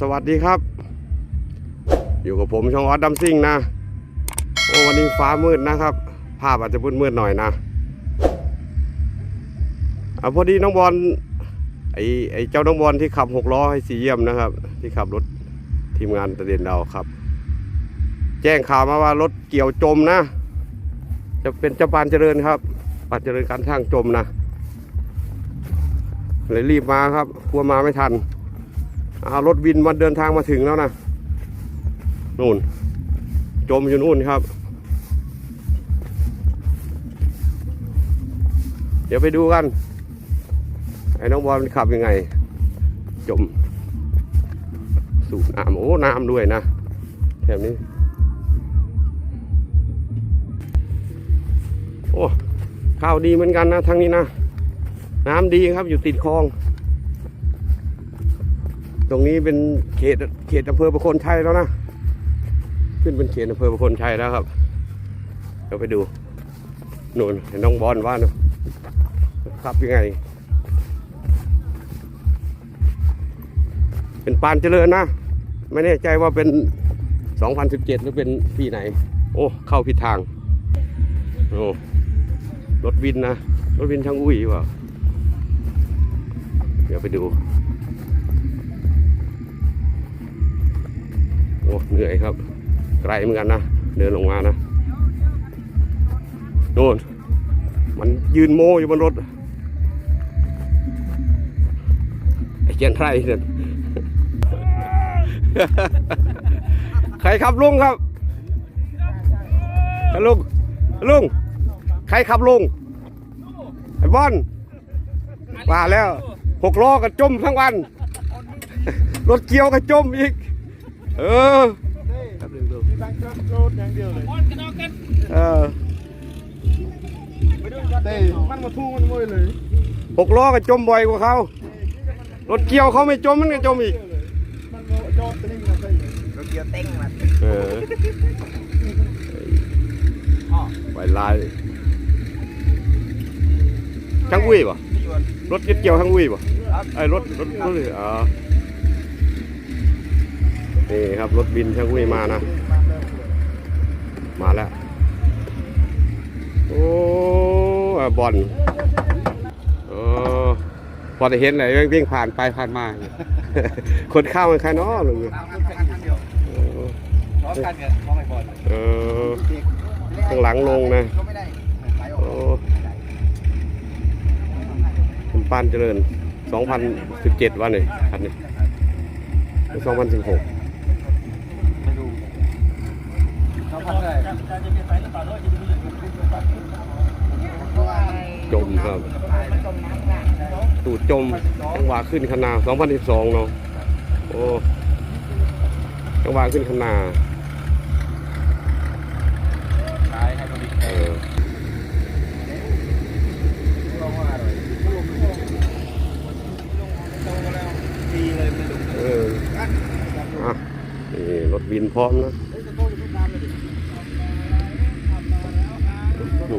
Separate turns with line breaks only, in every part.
สวัสดีครับ อยู่กับผมช่องออสดัมซิ่งนะโอ้วันนี้ฟ้ามืดนะครับ ภาพอาจจะมืดๆหน่อยนะอ่าพอดีน้องบอลไอไอเจ้าน้องบอลที่ขับหกล้อให้สีเยี่ยมนะครับ ที่ขับรถทีมงานตะเด่นเราครับ แจ้งข่าวมาว่ารถเกี่ยวจมนะ จะเป็นเจ้าปานเจริญครับปานเจริญการช่างจมนะเลยรีบมาครับกลัวมาไม่ทัน รถวินมาเดินทางมาถึงแล้วนะนู่น จมอยู่นู่นครับ เดี๋ยวไปดูกัน ไอ้น้องบอลมันขับยังไง จม สูบน้ำโอ้ น้ำด้วยนะแถบนี้ โอ้ข้าวดีเหมือนกันนะทางนี้นะ น้ำดีครับอยู่ติดคลอง ตรงนี้เป็นเขตเขตอำเภอประโคนชัยแล้วนะ ขึ้นเป็นเขตอำเภอประโคนชัยแล้วครับเดี๋ยวไปดูนู่นเห็นน้องบอลว่านะขับยังไง เป็นปานเจริญนะ ไม่แน่ใจว่าเป็น 2017 หรือเป็นปีไหน โอ้ เข้าผิดทาง โอ้รถวินนะ รถวินช่างอุ้ยเปล่าเดี๋ยวไปดู อ้เหนื่อยครับ ไกลเหมือนกันนะ เดินลงมานะโน่นมันยืนโมอยู่บนรถไอ้เจยนไรเนี่ยใครขับลุงครับลุงลุงใครขับลุงไอ้บอลว่าแล้วหกล้อก็จมทั้งวัน รถเกี่ยวก็จมอีก เออเออ
มันมาทุ่งมันมวยเลย
หกล้อก็จมบ่อยกว่าเขารถเกี่ยวเขาไม่จมมันก็จมอีก
มันมาจอดตรงนี้มาใส่
รถเกียวเต้งมา
เออไปลายช่างอุ้ยป่ะ
พี่ยวน
รถยึดเกี่ยวช่างอุ้ยป่ะ
ครับ
ไอ้รถรถรถอ๋อ นี่ครับรถบินช่างอุ้ยมานะ มาแล้ว โอ้บอลโอ้พอจะเห็นเลยวิ่งผ่านไปผ่านมา คนเข้ามันใครเนาะลุง
ตามรถแข่ยว
เอ
ร้อมกันเนี่ยร้อมไอ้บอล
เออข้างหลังลงนะ
ก็ไม่ได้ไหลออ
โอ้
ก
คุณปานเจริญ 2017วันนี้คันนี้2016
ไม่ดูเขาพักเลย
จมครับตูดจมจังหวะขึ้นคณา2012 เนาะโอ้จังหวะขึ้นคณา
ตายให้เขาดิ
เออ
เอ
ออะนี่รถบินพร้อมนะ ดู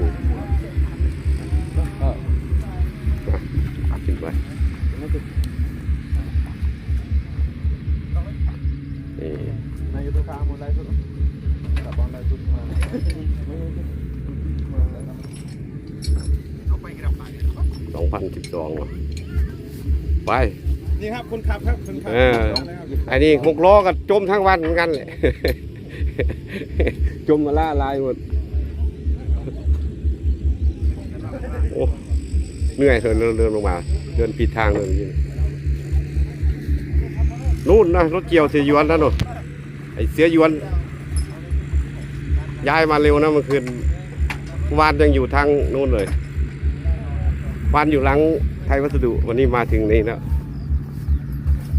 อะขึ้นไปนี่
ในยุทธการหมดไรสุดกับบอลไรสุดมา
2012เนาะไป
นี่ครับคนขับครับคนขับ
เออไอ้นี่หกล้อก็จมทั้งวันเหมือนกันแหละจมมาล่าลายหมด โอ้เหนื่อยเดินเดินลงมา เดินผิดทางเลยเมื่อกี้นู่นนะรถเกี่ยวเสียยวนนะนู่นไอเสียยวน ย้ายมาเร็วนะเมื่อคืนวานยังอยู่ทางนู่นเลยวานอยู่หลังไทยวัสดุวันนี้มาถึงนี่แล้ว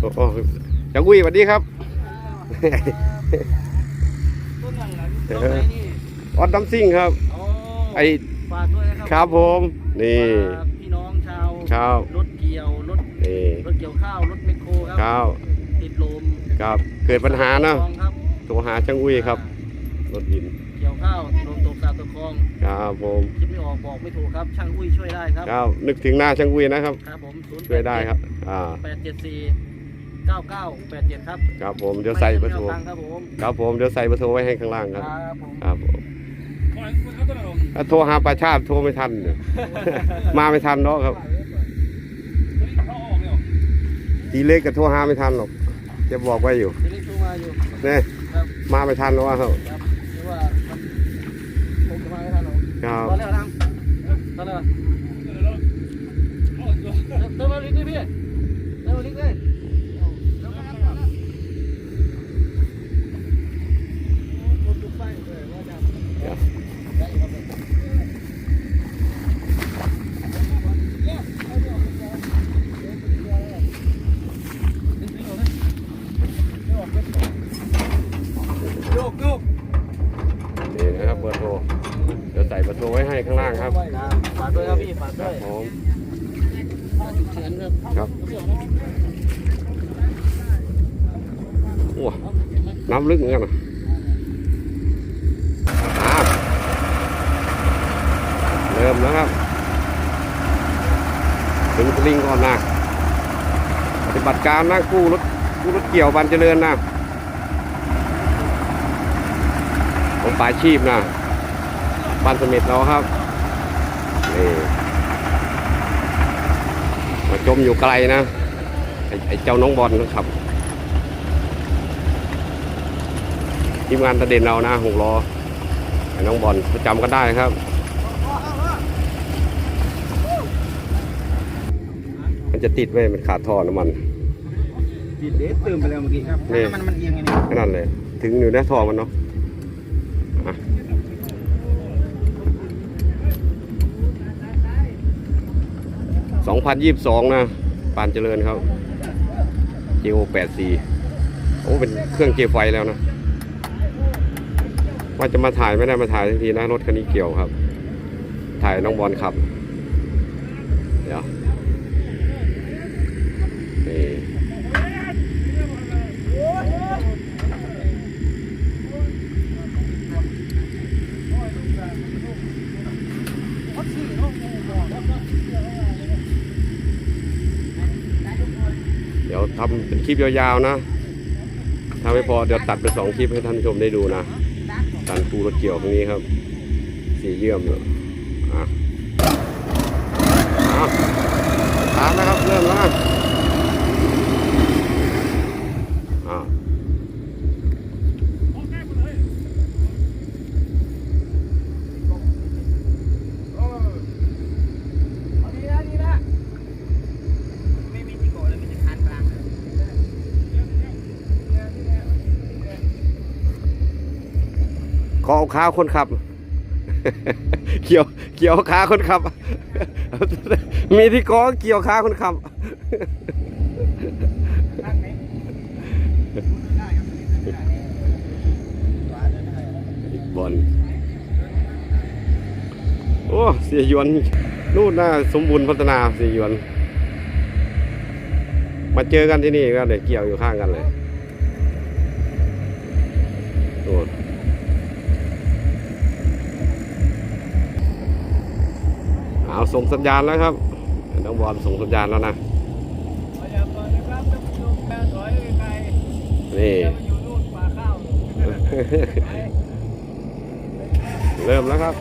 โอ้โหจังกุ้ยสวัสดีครับ
ต้นอย่างนั้นต้นไหนนี่
ออดดัมซิ่งครับ
โอ้
ไอ
ฝากด้วยนะครั
ครับผม นี่
ฝากพี่น้องชาว
ชาว
รถเกี่ยวรถ
นี่
รถเกี่ยวข้าวรถแมคโครครั
ครับ
ติดลม
ครับ เกิดปัญหานะ
คลองครับ
โทรหาช่างอุ้ยครับ รถบิน
เกี่ยวข้าวลมตกสาดตกคลอง
ครับผม
คิดไม่ออกบอกไม่ถูกครับ ช่างอุ้ยช่วยได้ครับ
ครับ นึกถึงหน้าช่างอุ้ยนะครับ
ครับผมศูนย์
ช่วยได้ครับ อ่า
แปดเจ็ดสี่9987 ครับ
ครับผม เดี๋ยวใส่เบอร์โทร
ไม่ได้ตังค์ครับผม
ครับผม เดี๋ยวใส่เบอร์โทรไว้ให้ข้างล่างครับ
ครับผม
ครับผมถ้า โทรหาประชาติโทรไม่ทันเนี่ยมาไม่ทันเนาะครับ ทีเล็กก็โทรหาไม่ทันหรอก จะบอกไว้อยู่
ทีนี้ชูมาอยู่
เนี่ย
ครับ
มาไม่ทันหรอกว่าครับ
ครับหรือว่ามันผมจะมาให้ท่านหรอก
ครับ
ตอนแรกทำตอนแรกเติมมาลิกดิพี่เติมมาลิกเลย
ข้างล่างครับ
ฝากด้วยครับพี่ฝากด้วย
ผม
ฉุกเฉินครับ
ครับโอ้น้ำลึกเหมือนกันนะเริ่มแล้วครับถึงสลิงก่อนนะปฏิบัติการนะกู้รถกู้รถเกี่ยวบันเจริญนะผมปลายชีพนะ บ้านเสม็ดเราครับนี่มาจมอยู่ไกลนะไอ้ไอ้เจ้าน้องบอลนะครับทีมงานตะเด่นเรานะหกล้อไอ้น้องบอลประจำก็ได้ครับมันจะติดไว้มันขาดท่อน้ำมัน
ติดเด็ดเติมไปแล้วเมื่อกี้ครับ
นี่
น้ำมันมันเอียงไงนี่
แค่นั้นเลยถึงอยู่ในท่อมันเนาะ 2022 นะปานเจริญครับ g o 8 4โอ้เป็นเครื่องเกียร์ไฟแล้วนะ ว่าจะมาถ่ายไม่ได้มาถ่ายทันทีนะรถคันนี้เกี่ยวครับ ถ่ายน้องบอลขับ เดี๋ยวนี่ เดี๋ ยวทำเป็นคลิปยาวๆนะถ้าไม่พอเดี๋ยวตัดเป็นสองคลิปให้ท่านผู้ชมได้ดูนะตันปูรถเกี่ยวตรงนี้ครับ สีเยี่ยมเลยอะอะตามนะครับเริ่มแล้ว ขอเอาขาคนขับ เกี่ยวเกี่ยวขาคนขับ มีที่กอเกี่ยวขาคนขับ
บ
อลโอ้เสียยวนนู่นน่าสมบูรณ์พัฒนาเสียยวน มาเจอกันที่นี่ก็เดี๋ยวเกี่ยวอยู่ข้างกันเลย เอาส่งสัญญาณแล้วครับน้องบอลส่งสัญญาณแล้วนะ
นี่
เริ่มแล้วครับ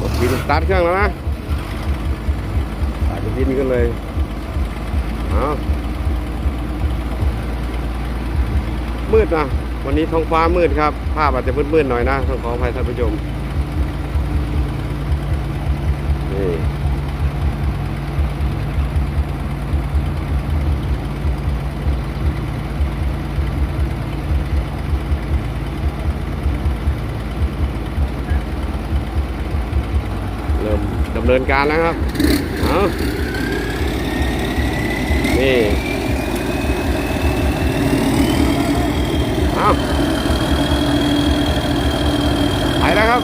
กดบินสตาร์ทเครื่องแล้วนะสายบินกันเลยเอามืดนะวันนี้ท้องฟ้ามืดครับ ภาพอาจจะมืดๆหน่อยนะต้องขออภัยท่านผู้ชม นี่เริ่มดำเนินการแล้วครับเอานี่เอาไปแล้วครับ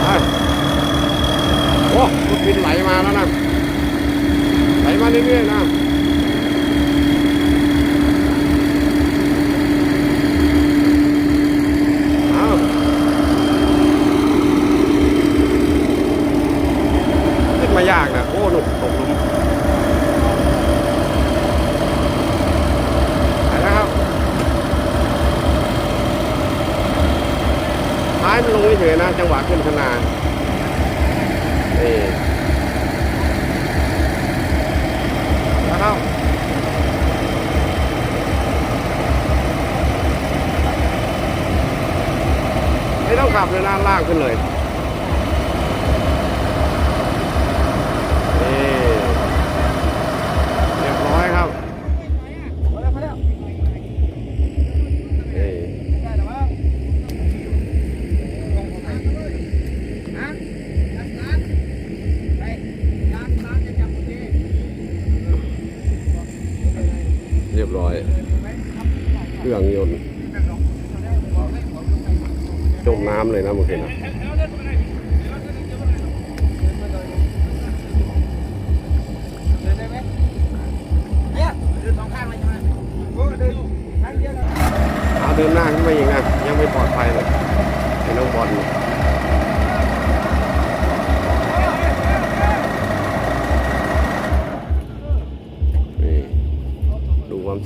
ไปโอ้รถบินไหลมาแล้วนะ ไหลมาเรื่อยๆนะ ท้า ยนลงเฉยนะ จังหวะขึ้นขนางหน้านี่นะครับไม่ต้องขับเลยนะลากขึ้นเลย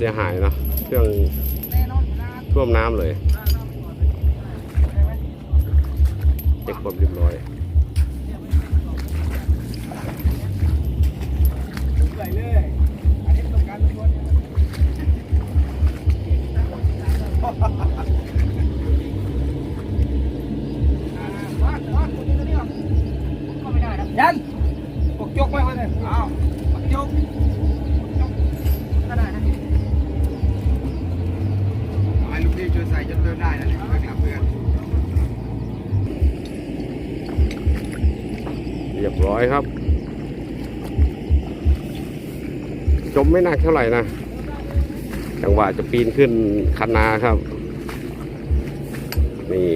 สียหาย
เนาะเครื่องท่วมน้ำเลยเช็คความเรียบร้อย
ใส่เลยอันนี้ต้องการตัวนขึ้นก็ไม่ได้นะยันปกยกไว้ไว้เลย
ให้ลูกพี่ช่วใส่จนเริ่มได้นะเนี่ยเพื่อนครับเพื่อน
เรียบร้อยครับ จมไม่หนักเท่าไหร่นะ จังหวะจะปีนขึ้นคันนาครับ นี่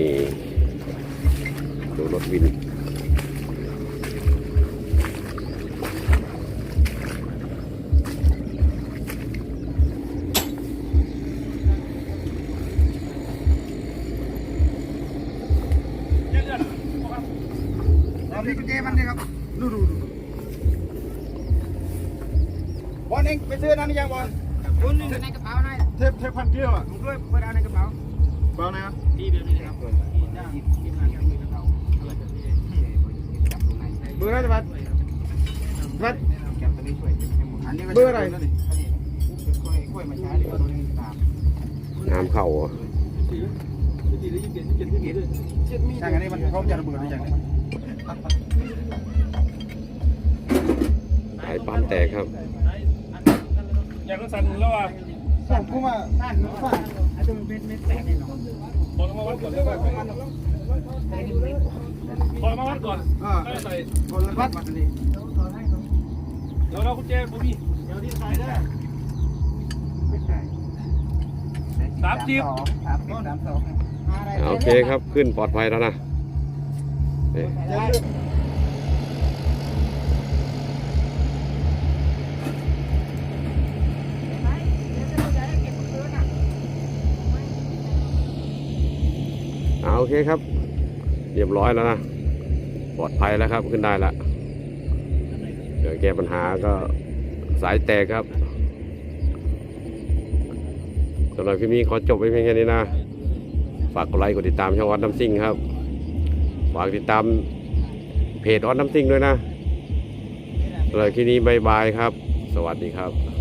ดูรถวิน
เรามีกุญแจมันเลยครับ ดูดูดูบอลเองไปซื้อนั่นยังบอลคุณนี่ในกระเป๋าไหน
เทปเทปพันเกี้ยวอะ
ผมด้วยเพื่อนเอาในกระเป๋า
เบานะ
ที่เดียวนี้นะครับที่ได้ที่มาที่มีกระเป๋าอะไรแบบนี้จับตรงไหน
เบอร์อะไรบัดบัด
แกะตัวนี้ช่วยอันนี้
เบอร์อะไร
อันนี้ค่อยค่อยมาใช้ดีกว่าตัวนี้ตาม
น้ำเข้าอะ
ช่างอันนี้มันพร้อมจะระเบิดหรือยัง
สายปั๊มแตกครับ
อยากก็สั่นแล้วอะ
สั่งกูมาสั่งกูมาไอ้ตัวมันเป็นเม็ดแตกแน่นอน
ขอมาวัดก่อนเลยขอมาวัดก่อน
อ่า
ไม่ใส่
คนละบัดบัดนี่
เดี๋ยวเรากุญแจผมมี
เดี๋ยวที่ใส่ได้
สามจีบ
สามสิบสามสอง
โอเคครับขึ้นปลอดภัยแล้วนะนี่ เอาโอเคครับ เรียบร้อยแล้วนะ ปลอดภัยแล้วครับขึ้นได้ล้วเดี๋ยวแก้ปัญหาก็สายแตกครับสำหรับคลิปนี้ขอจบไว้เพียงแค่นี้นะ ฝากกดไลค์กดติดตามช่องวัดน้ำซิ่งครับ ฝากติดตามเพจออดน้ำซิ่งด้วยนะสำหรับคลิปนี้บายบายครับ สวัสดีครับ